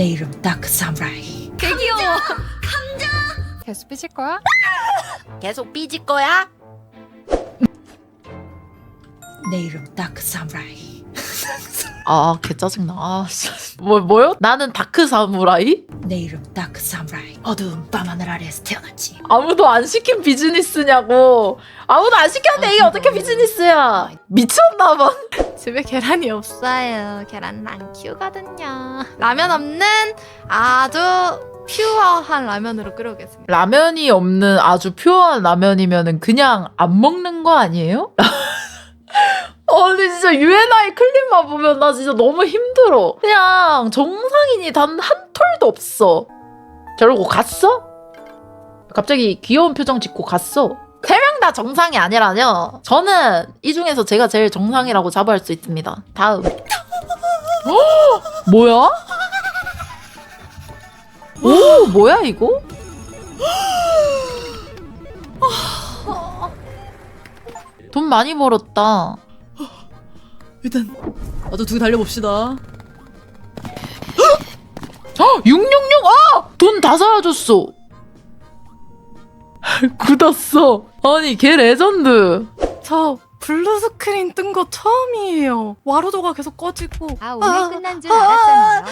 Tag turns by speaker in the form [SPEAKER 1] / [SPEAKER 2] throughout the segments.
[SPEAKER 1] 내 이름 다크 사무라이.
[SPEAKER 2] 개 귀여워.
[SPEAKER 3] 계속 삐질 거야?
[SPEAKER 2] 계속 삐질 거야?
[SPEAKER 1] 내 이름 다크 사무라이.
[SPEAKER 4] 아, 개 짜증나. 아, 진짜. 뭐, 뭐요? 나는 다크 사무라이?
[SPEAKER 1] 내 이름 다크 사무라이. 어두운 밤하늘 아래에서 태어났지.
[SPEAKER 4] 아무도 안 시킨 비즈니스냐고. 아무도 안 시켰는데 이게 어떻게 비즈니스야? 미쳤나봐.
[SPEAKER 3] 집에 계란이 없어요. 계란 안 키우거든요. 라면 없는 아주 퓨어한 라면으로 끓여오겠습니다.
[SPEAKER 4] 라면이 없는 아주 퓨어한 라면이면은 그냥 안 먹는 거 아니에요? 어, 근데 진짜 UNI 클립만 보면 나 진짜 너무 힘들어. 그냥 정상인이 단 한 톨도 없어. 저러고 갔어? 갑자기 귀여운 표정 짓고 갔어. 다 정상이 아니라뇨. 저는 이 중에서 제가 제일 정상이라고 자부할 수 있습니다. 다음. 헉! 뭐야? 오, 뭐야 이거? 돈 많이 벌었다.
[SPEAKER 2] 일단 나도 두 개 달려봅시다.
[SPEAKER 4] 666! 아! 돈 다 사라졌어. 굳었어. 아니, 걔 레전드.
[SPEAKER 3] 저 블루 스크린 뜬 거 처음이에요. 와로도가 계속 꺼지고.
[SPEAKER 5] 아 오늘 끝난 줄 알았잖아요.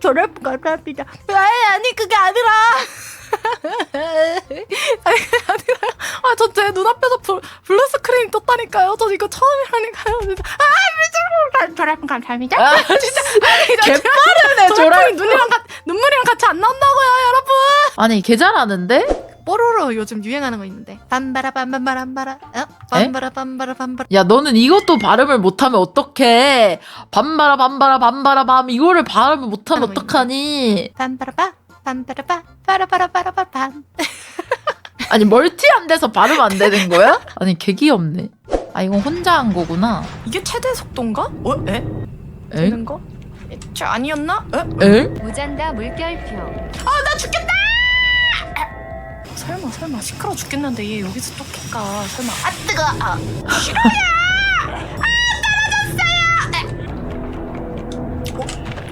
[SPEAKER 3] 저를 감사합니다. 아니, 아니 그게 아니라. 아니 아니라. 아저 제 눈앞에서 블, 블루 스크린이 떴다니까요. 저 이거 처음이라니까요. 진짜. 아 미치고 저를 감사합니다.
[SPEAKER 4] 아, 진짜. 개빠르네,
[SPEAKER 3] 저
[SPEAKER 4] 저랑.
[SPEAKER 3] 눈이랑 같 눈물이랑 같이 안 나온다고요, 여러분.
[SPEAKER 4] 아니, 걔 잘하는데?
[SPEAKER 3] 뽀로로 요즘 유행하는 거 있는데. 빰바라 빰빰바람바라. 어? 빰바라 빰바라 빰바라.
[SPEAKER 4] 야, 너는 이것도 발음을 못하면 어떡해. 밤바라, 밤바라, 밤바라, 밤. 이거를 발음을 못하면
[SPEAKER 3] 아, 뭐
[SPEAKER 4] 어떡하니.
[SPEAKER 3] 빰바라 빠 빰바라 빠 빠라빠라빠라빠 빰.
[SPEAKER 4] 아니, 멀티 안 돼서 발음 안 되는 거야? 아니, 개 귀엽네. 아, 이건 혼자 한 거구나.
[SPEAKER 3] 이게 최대 속도인가? 어? 에?
[SPEAKER 4] 엥?
[SPEAKER 3] 되는 거? 에, 저 아니었나? 에?
[SPEAKER 4] 엥?
[SPEAKER 5] 무잔다 물결표.
[SPEAKER 3] 나 죽겠다! 설마 설마 시끄러 죽겠는데 얘 여기서 또 킬까? 설마 아 뜨거! 아, 싫어요! 아 떨어졌어요! 어?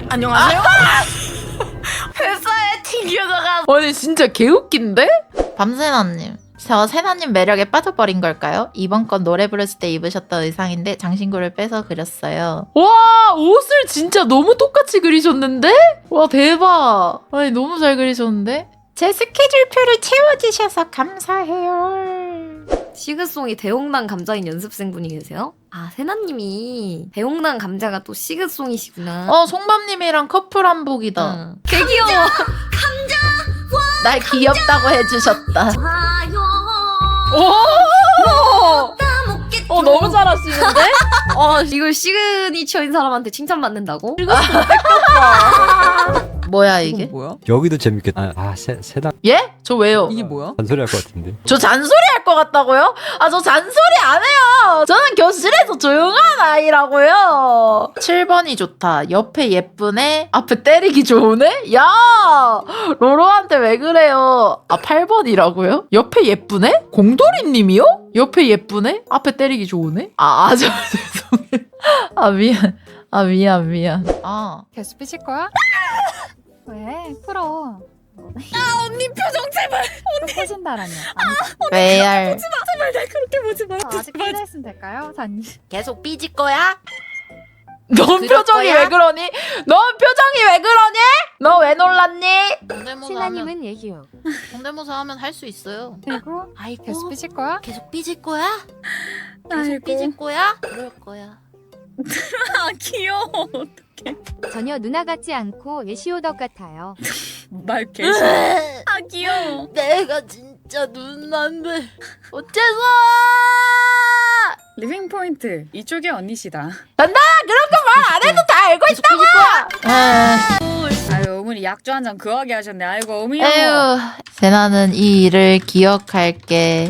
[SPEAKER 3] 안녕하세요? 회사에 튕겨나가
[SPEAKER 4] 아니 진짜 개웃긴데? 밤새나님 저 세나님 매력에 빠져버린 걸까요? 이번 건 노래 부르실 때 입으셨던 의상인데 장신구를 빼서 그렸어요 와 옷을 진짜 너무 똑같이 그리셨는데? 와 대박 아니 너무 잘 그리셨는데? 제 스케줄표를 채워주셔서 감사해요
[SPEAKER 2] 시그송이 대홍당 감자인 연습생분이 계세요? 아 세나님이 대홍당 감자가 또 시그송이시구나.
[SPEAKER 4] 어 송밤님이랑 커플 한복이다
[SPEAKER 2] 응. 개 귀여워.
[SPEAKER 4] 날 귀엽다고 해주셨다
[SPEAKER 2] 오!
[SPEAKER 4] 어 너무 잘하시는데?
[SPEAKER 2] 어 이걸 시그니처인 사람한테 칭찬받는다고?
[SPEAKER 4] 뭐야 이게?
[SPEAKER 2] 뭐야?
[SPEAKER 6] 여기도 재밌겠다. 아, 세, 세단
[SPEAKER 4] 예? 저 왜요?
[SPEAKER 2] 이게 뭐야?
[SPEAKER 6] 잔소리 할 것 같은데.
[SPEAKER 4] 저 잔소리 할 것 같다고요? 아, 저 잔소리 안 해요. 저는 교실에서 조용한 아이라고요. 7번이 좋다. 옆에 예쁘네. 앞에 때리기 좋으네? 야! 로로한테 왜 그래요? 아, 8번이라고요? 옆에 예쁘네? 공돌이 님이요? 옆에 예쁘네? 앞에 때리기 좋으네? 아, 아, 저, 죄송해요. 아, 미안. 아, 미안, 미안. 아.
[SPEAKER 3] 계속 삐질 거야? 왜? 풀어
[SPEAKER 2] 아 언니 표정 제발.
[SPEAKER 3] 또 꺼진다라뇨
[SPEAKER 4] 왜알.
[SPEAKER 2] 제발 날 그렇게 보지 마.
[SPEAKER 3] 저 아직 필요했으면 될까요? 잔
[SPEAKER 2] 계속 삐질 거야?
[SPEAKER 4] 넌
[SPEAKER 2] 그럴
[SPEAKER 4] 표정이
[SPEAKER 2] 거야?
[SPEAKER 4] 왜 그러니? 넌 표정이 왜 그러니? 너 왜 놀랐니?
[SPEAKER 5] 신하님은 얘기요.
[SPEAKER 4] 성대모사 하면 할 수 있어요.
[SPEAKER 3] 그리고
[SPEAKER 2] 아이고.
[SPEAKER 3] 계속 삐질 거야?
[SPEAKER 2] 계속 삐질 거야? 계속. 삐질 거야? 그럴 거야.
[SPEAKER 1] 아 귀여워.
[SPEAKER 5] 전혀 누나 같지 않고 예시오덕 같아요.
[SPEAKER 1] 말 개심. 아 귀여워.
[SPEAKER 4] 내가 진짜 누나인데 어째서?
[SPEAKER 1] 리빙 포인트 이쪽이 언니시다.
[SPEAKER 4] 그런 거말안 해도 다 알고
[SPEAKER 2] 삐질 거야?
[SPEAKER 1] 아유 어머니 약주 한 잔 그하게 하셨네. 아이고 어머니.
[SPEAKER 4] 에휴, 세나는 이 일을 기억할게.